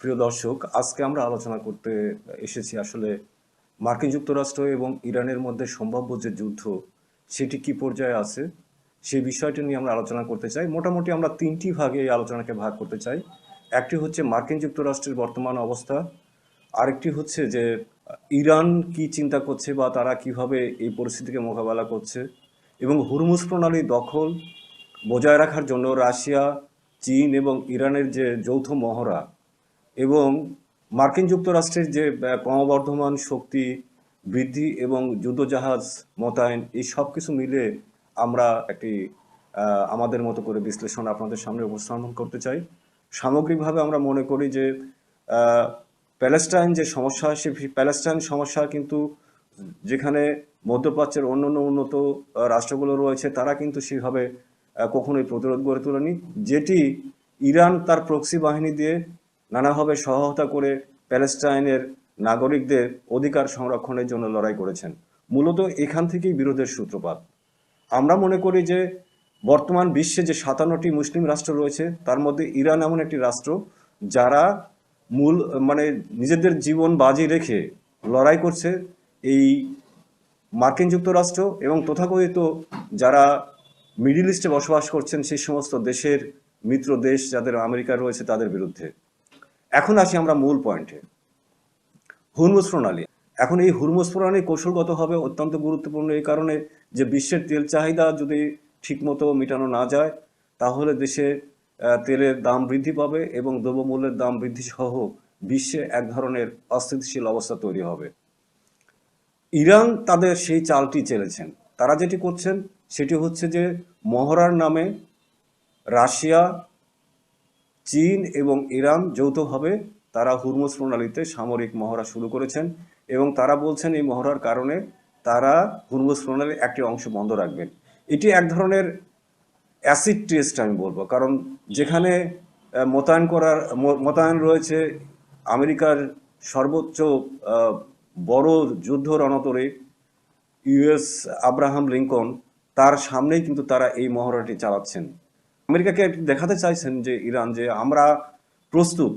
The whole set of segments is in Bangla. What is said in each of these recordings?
প্রিয় দর্শক, আজকে আমরা আলোচনা করতে এসেছি আসলে মার্কিন যুক্তরাষ্ট্র এবং ইরানের মধ্যে সম্ভাব্য যে যুদ্ধ, সেটি কি পর্যায়ে আছে? সেই বিষয়টি নিয়ে আমরা আলোচনা করতে চাই। মোটামুটি আমরা তিনটি ভাগে এই আলোচনাকে ভাগ করতে চাই। একটি হচ্ছে মার্কিন যুক্তরাষ্ট্রের বর্তমান অবস্থা, আরেকটি হচ্ছে যে ইরান কি চিন্তা করছে বা তারা কীভাবে এই পরিস্থিতিকে মোকাবেলা করছে এবং হুরমুজ প্রণালী দখল বজায় রাখার জন্য রাশিয়া, চীন এবং ইরানের যে যৌথ মহড়া এবং মার্কিন যুক্তরাষ্ট্রের যে ক্রমবর্ধমান শক্তি বৃদ্ধি এবং যুদ্ধজাহাজ, মোতায়েন, এই সব কিছু মিলে আমরা একটি আমাদের মতো করে বিশ্লেষণ আপনাদের সামনে উপস্থাপন করতে চাই। সামগ্রিকভাবে আমরা মনে করি যে প্যালেস্টাইন যে সমস্যা, সে প্যালেস্টাইন সমস্যা কিন্তু যেখানে মধ্যপ্রাচ্যের অন্যান্য উন্নত রাষ্ট্রগুলো রয়েছে, তারা কিন্তু সেভাবে কখনোই প্রতিরোধ গড়ে তোলেনি। যেটি ইরান তার প্রক্সি বাহিনী দিয়ে নানাভাবে সহায়তা করে প্যালেস্টাইনের নাগরিকদের অধিকার সংরক্ষণের জন্য লড়াই করেছেন। মূলত এখান থেকেই বিরোধের সূত্রপাত। আমরা মনে করি যে বর্তমান বিশ্বে যে সাতান্নটি মুসলিম রাষ্ট্র রয়েছে, তার মধ্যে ইরান এমন একটি রাষ্ট্র যারা মূল মানে নিজেদের জীবন বাজি রেখে লড়াই করছে। এই মার্কিন যুক্তরাষ্ট্র এবং তথাকথিত যারা মিডিল ইস্টে বসবাস করছেন, সেই সমস্ত দেশের মিত্র দেশ যাদের আমেরিকা রয়েছে, তাদের বিরুদ্ধে। এখন আসি আমরা মূল পয়েন্টে হুরমুজ প্রণালী। এখন এই হুরমুজ প্রণালী কৌশলগতভাবে অত্যন্ত গুরুত্বপূর্ণ এই কারণে যে বিশ্বের তেল চাহিদা যদি ঠিকমতো মেটানো না যায়, তাহলে দেশে তেলের দাম বৃদ্ধি পাবে এবং দ্রব্যমূল্যের দাম বৃদ্ধি সহ বিশ্বে এক ধরনের অস্থিতিশীল অবস্থা তৈরি হবে। ইরান তাদের সেই চালটি চেলেছেন। তারা যেটি করছেন, সেটি হচ্ছে যে মহড়ার নামে রাশিয়া চীন এবং ইরান যৌথভাবে তারা হুরমুজ প্রণালীতে সামরিক মহড়া শুরু করেছেন এবং তারা বলছেন এই মহড়ার কারণে তারা হুরমুজ প্রণালীর একটি অংশ বন্ধ রাখবেন। এটি এক ধরনের অ্যাসিড টেস্ট আমি বলব, কারণ যেখানে মোতায়েন করার মোতায়েন রয়েছে আমেরিকার সর্বোচ্চ বড় যুদ্ধ রণতরে ইউএস আব্রাহাম লিঙ্কন, তার সামনেই কিন্তু তারা এই মহড়াটি চালাচ্ছেন। আমেরিকাকে দেখাতে চাইছেন যে ইরান, যে আমরা প্রস্তুত।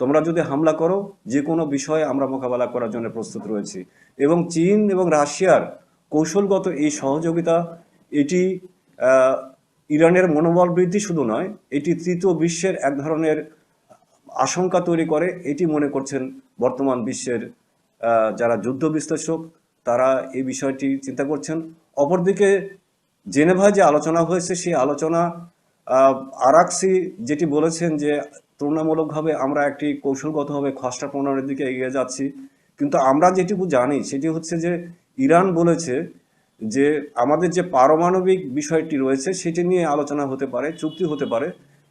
তোমরা যদি হামলা করো, যে কোনো বিষয়ে আমরা মোকাবেলা করার জন্য প্রস্তুত রয়েছি। এবং চীন এবং রাশিয়ার কৌশলগত এই সহযোগিতা, এটি ইরানের মনোবল বৃদ্ধি শুধু নয়, এটি তৃতীয় বিশ্বের এক ধরনের আশঙ্কা তৈরি করে। এটি মনে করছেন বর্তমান বিশ্বের যারা যুদ্ধ বিশ্লেষক তারা এই বিষয়টি চিন্তা করছেন। অপরদিকে জেনেভায় যে আলোচনা হয়েছে, সেই আলোচনা আরাকসি যেটি বলেছেন যে তুলনামূলকভাবে আমরা একটি কৌশলগতভাবে খসড়া প্রণালীর দিকে এগিয়ে যাচ্ছি, কিন্তু আমরা যেটুকু জানি সেটি হচ্ছে যে ইরান বলেছে যে আমাদের যে পারমাণবিক বিষয়টি রয়েছে সেটি নিয়ে আলোচনা হতে পারে, চুক্তি হতে পারে,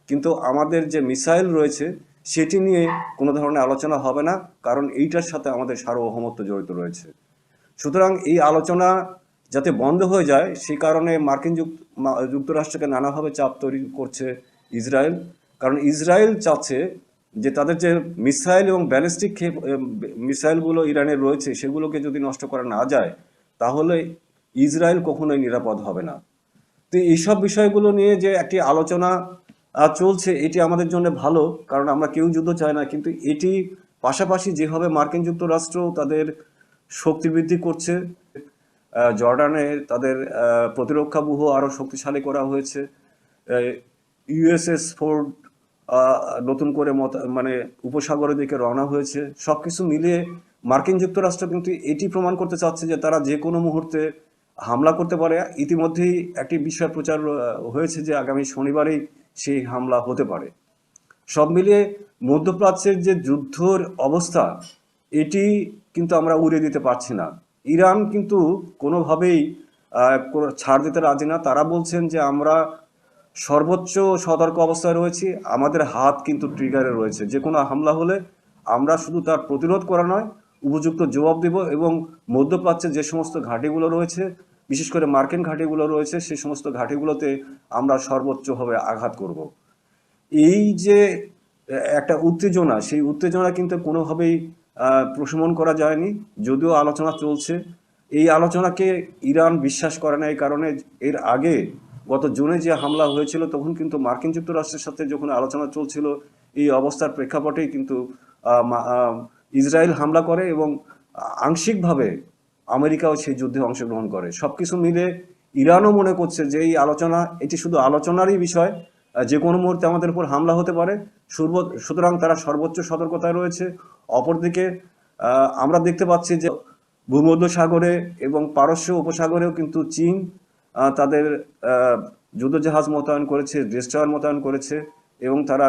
কিন্তু আমাদের যে মিসাইল রয়েছে সেটি নিয়ে কোনো ধরনের আলোচনা হবে না, কারণ এইটার সাথে আমাদের সার্বভৌমত্ব জড়িত রয়েছে। সুতরাং এই আলোচনা যাতে বন্ধ হয়ে যায়, সেই কারণে মার্কিন যুক্তরাষ্ট্রকে নানাভাবে চাপ তৈরি করছে ইসরায়েল। কারণ ইসরায়েল চাচ্ছে যে তাদের যে মিসাইল এবং ব্যালিস্টিক ক্ষেপ মিসাইলগুলো ইরানের রয়েছে, সেগুলোকে যদি নষ্ট করা না যায়, তাহলে ইসরায়েল কখনোই নিরাপদ হবে না। তো এইসব বিষয়গুলো নিয়ে যে একটি আলোচনা চলছে, এটি আমাদের জন্য ভালো, কারণ আমরা কেউ যুদ্ধ চাই না, কিন্তু এটি পাশাপাশি যেভাবে মার্কিন যুক্তরাষ্ট্র তাদের শক্তি বৃদ্ধি করছে জর্ডানে তাদের প্রতিরক্ষা ব্যূহ আরও শক্তিশালী করা হয়েছে। ইউএসএস ফোর্ড নতুন করে মত মানে উপসাগরের দিকে রওনা হয়েছে। সব কিছু মিলিয়ে মার্কিন যুক্তরাষ্ট্র কিন্তু এটি প্রমাণ করতে চাচ্ছে যে তারা যে কোনো মুহূর্তে হামলা করতে পারে। ইতিমধ্যেই একটি বিষয় প্রচার হয়েছে যে আগামী শনিবারেই সেই হামলা হতে পারে। সব মিলিয়ে মধ্যপ্রাচ্যের যে যুদ্ধর অবস্থা, এটি কিন্তু আমরা উড়িয়ে দিতে পারছি না। ইরান কিন্তু কোনোভাবেই কোনো ছাড় দিতে রাজি না। তারা বলছেন যে আমরা সর্বোচ্চ সতর্ক অবস্থায় রয়েছি, আমাদের হাত কিন্তু ট্রিগারে রয়েছে। যে কোনো হামলা হলে আমরা শুধু তার প্রতিরোধ করা নয়, উপযুক্ত জবাব দেব এবং মধ্যপ্রাচ্যে যে সমস্ত ঘাঁটিগুলো রয়েছে, বিশেষ করে মার্কিন ঘাঁটিগুলো রয়েছে, সেই সমস্ত ঘাঁটিগুলোতে আমরা সর্বোচ্চভাবে আঘাত করব। এই যে একটা উত্তেজনা, সেই উত্তেজনা কিন্তু কোনোভাবেই প্রশমন করা যায়নি। যদিও আলোচনা চলছে। এই আলোচনাকে ইরান বিশ্বাস করে না, এই কারণে এর আগে গত জুনে যে হামলা হয়েছিল, তখন কিন্তু মার্কিন যুক্তরাষ্ট্রের সাথে যখন আলোচনা চলছিল, এই অবস্থার প্রেক্ষাপটেই কিন্তু ইসরায়েল হামলা করে এবং আংশিকভাবে আমেরিকাও সেই যুদ্ধে অংশগ্রহণ করে। সব কিছু মিলে ইরানও মনে করছে যে এই আলোচনা, এটি শুধু আলোচনারই বিষয় যে কোনো মুহূর্তে আমাদের উপর হামলা হতে পারে। সুতরাং তারা সর্বোচ্চ সতর্কতায় রয়েছে। অপরদিকে আমরা দেখতে পাচ্ছি যে ভূমধ্য সাগরে এবং পারস্য উপসাগরেও কিন্তু চীন তাদের যুদ্ধজাহাজ মোতায়েন করেছে ডেস্ট্রয়ার মোতায়েন করেছে এবং তারা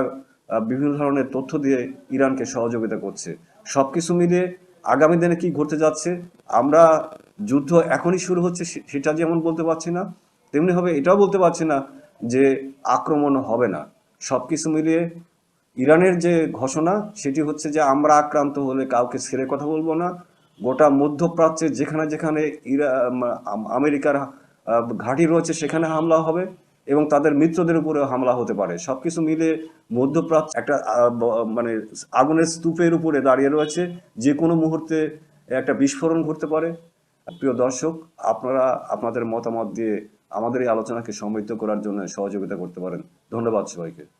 বিভিন্ন ধরনের তথ্য দিয়ে ইরানকে সহযোগিতা করছে। সব কিছু মিলিয়ে আগামী দিনে কি ঘটতে যাচ্ছে, আমরা যুদ্ধ এখনই শুরু হচ্ছে সেটা যেমন বলতে পারছি না, তেমনি হবে এটাও বলতে পারছি না যে আক্রমণ হবে না। সব কিছু মিলিয়ে ইরানের যে ঘোষণা, সেটি হচ্ছে যে আমরা আক্রান্ত হলে কাউকে ছেড়ে কথা বলব না। গোটা মধ্যপ্রাচ্যে যেখানে যেখানে ইরা আমেরিকার ঘাঁটি রয়েছে, সেখানে হামলা হবে এবং তাদের মিত্রদের উপরে হামলা হতে পারে। সবকিছু মিলে মধ্যপ্রাচ্য একটা মানে আগুনের স্তূপের উপরে দাঁড়িয়ে রয়েছে। যে কোনো মুহূর্তে একটা বিস্ফোরণ ঘটতে পারে। প্রিয় দর্শক, আপনারা আপনাদের মতামত দিয়ে আমাদের এই আলোচনাকে সমৃদ্ধ করার জন্য সহযোগিতা করতে পারেন। ধন্যবাদ সবাইকে।